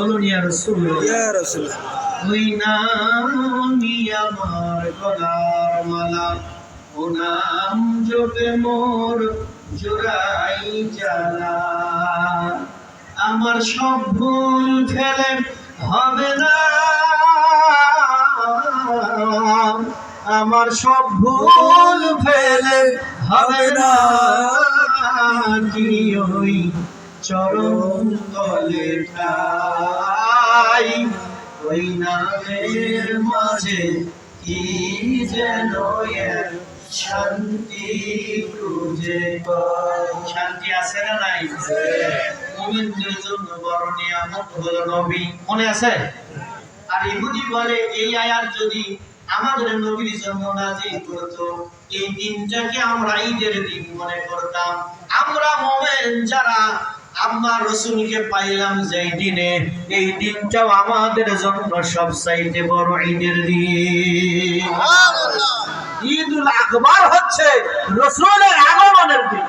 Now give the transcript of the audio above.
বলুন ইয়া রাসূলুল্লাহ। ইয়া রাসূল ওই নামই আমার গলার মালা ও নাম জপে মোর জোড়াই জ্বালা। আমার সব ভুল ফেলে হবে না। আমার সব ভুল ফেলে হবে না। কি চরম তলে ঠাই, ওই নামের মাঝে কি যেন শান্তি খুঁজে পাই। শান্তি আছে না নাই? মুমিনদের জন্য বড় নিয়ামত হলো নবী। মনে আছে? আর ইহুদি বলে, এই আয়াত যদি আমাদের নবীর জন্য নাজিল করতো এই দিনটাকে আমরা ঈদের দিন মনে করতাম। আমরা মোমেন যারা আম্মা রসুলকে পাইলাম যে দিনে এই দিনটাও আমাদের জন্য সব চাইতে বড় ঈদের দিন। ঈদুল আকবর হচ্ছে রসুলের আগমনের দিন।